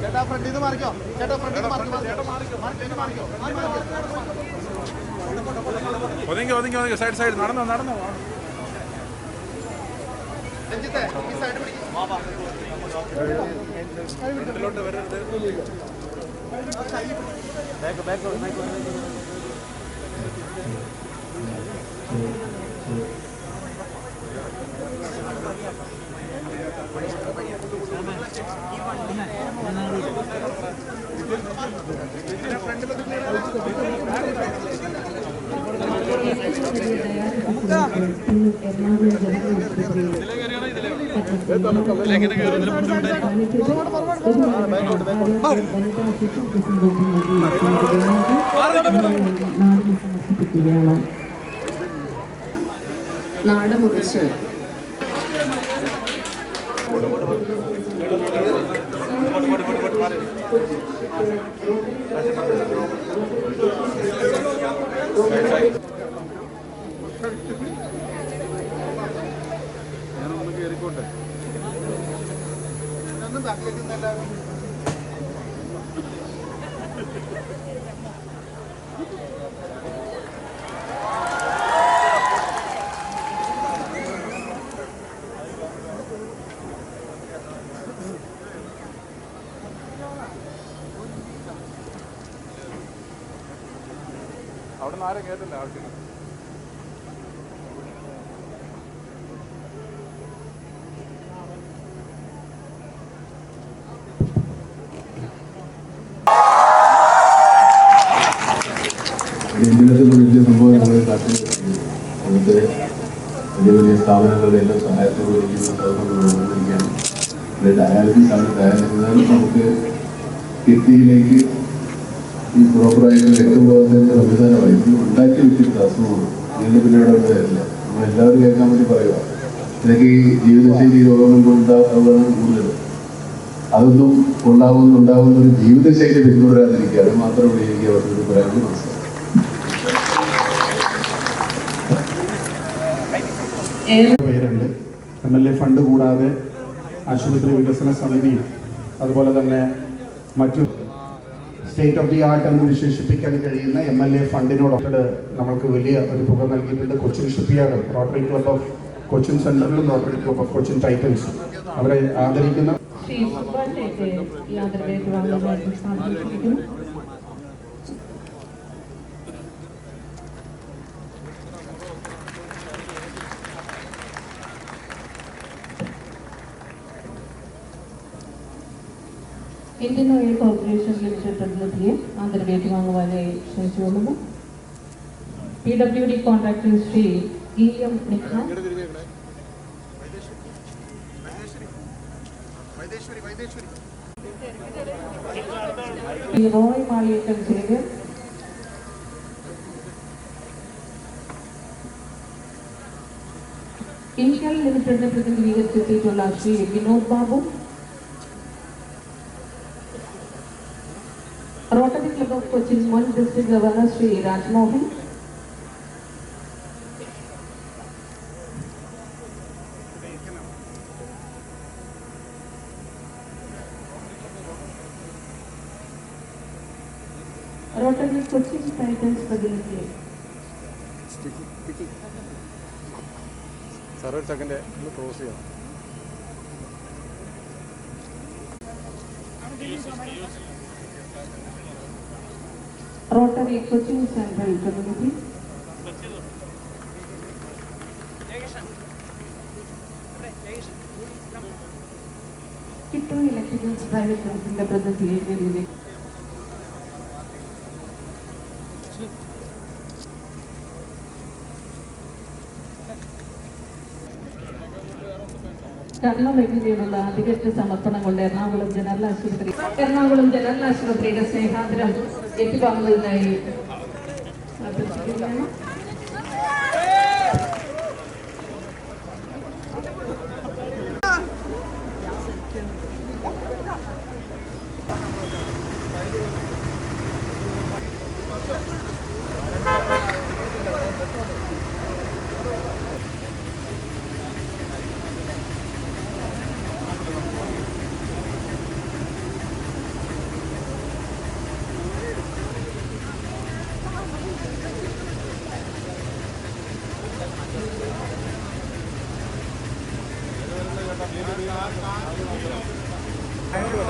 ചേട്ടാ ഫ്രണ്ടിൽ നിന്ന് മാറിക്കോ. ചേട്ടാ ഫ്രണ്ടിൽ നിന്ന് മാറിക്കോ മാറിക്കോ മാറിക്കോ മാറിക്കോ ഒതുങ്ങി ഒതുങ്ങി ഒതുങ്ങി. സൈഡ് സൈഡ് നടന്നോ നടന്നോ. രഞ്ജിത്തെ ഈ സൈഡ് പിടിക്കും. നാട് മുറിച്ച് ഞാനൊന്ന് കയറിക്കോട്ടെ ഒന്നും ബാക്കിലേക്ക് അവിടെ നിന്ന് ആരും കേട്ടില്ല ആവശ്യം ഇന്ത്യയിലത്തെ വലിയ സംഭവം ഞങ്ങൾ കാട്ടിൽ അവിടുത്തെ വലിയ വലിയ സ്ഥാപനങ്ങളുടെ എല്ലാം സഹായത്തോടെ എനിക്ക് സൗകര്യമാണ് ഡയാലിസിസ് ആണ് ഡയാലിസിസ് നമുക്ക് കിഡ്നിയിലേക്ക് ഈ പ്രോപ്പറായിട്ട് രക്തബോധത്തിന്റെ സംവിധാനമായി ഇത് ഉണ്ടാക്കി വെച്ചിട്ട് അസുഖമാണ് ഇതിന് പിന്നെ ഇവിടെ വരില്ല. നമ്മൾ എല്ലാവരും കേൾക്കാൻ വേണ്ടി പറയുക. ഇതൊക്കെ ഈ ജീവിതശൈലി രോഗങ്ങൾ ഉണ്ടാവുകയാണ് കൂടുതൽ അതൊന്നും ഉണ്ടാവുന്ന ഉണ്ടാവുന്ന ഒരു ജീവിതശൈലി പിന്തുടരാതിരിക്കുക അത് മാത്രമേ എനിക്ക് അവർക്ക് പറയാനുള്ള മനസ്സിലാക്കാം പേരുണ്ട് എം എൽ എ ഫണ്ട് കൂടാതെ ആശുപത്രി വികസന സമിതി അതുപോലെ തന്നെ മറ്റു സ്റ്റേറ്റ് ഓഫ് ദി ആർട്ട് എന്ന് വിശേഷിപ്പിക്കാൻ കഴിയുന്ന എം എൽ എ ഫണ്ടിനോടൊപ്പം നമ്മൾക്ക് വലിയ ഒരു തുക നൽകിയിട്ടുണ്ട്. കൊച്ചിൻ ഷിപ്പിയാർഡും rotary club of Cochin സെൻട്രലും Rotary Club of Cochin Titans അവരെ ആദരിക്കുന്ന. ഇന്ത്യൻ ഓയിൽ കോർപ്പറേഷൻ ലിമിറ്റഡ് പ്രതിനിധിയെ ആദരവേറ്റ് വാങ്ങുവാനായി ക്ഷണിച്ചുകൊള്ളുന്നു P W D contractor Shri E M Mitra Vaideswari Vaideswari E Roy Maliyekkal Xavier Inkel ലിമിറ്റഡിനെ പ്രതിനിധീകരിച്ചെത്തിയിട്ടുള്ള Shri Vinod Babu rotary club of Cochin മുൻ district governor Shri Rajmohan rotary Cochin titans പ്രതിനിധി sir ഒരു second ഒന്ന് cross Rotary Cochin Central community Kittu electricals private company का प्रदर्शन വേദിയിലേക്ക് കർമ്മവെങ്കിലുള്ള അധികൃത സമർപ്പണം കൊണ്ട് എറണാകുളം ജനറൽ ആശുപത്രി എറണാകുളം ജനറൽ ആശുപത്രിയുടെ സ്നേഹാദരം ഏറ്റുവാങ്ങുന്നതിനായി Thank you.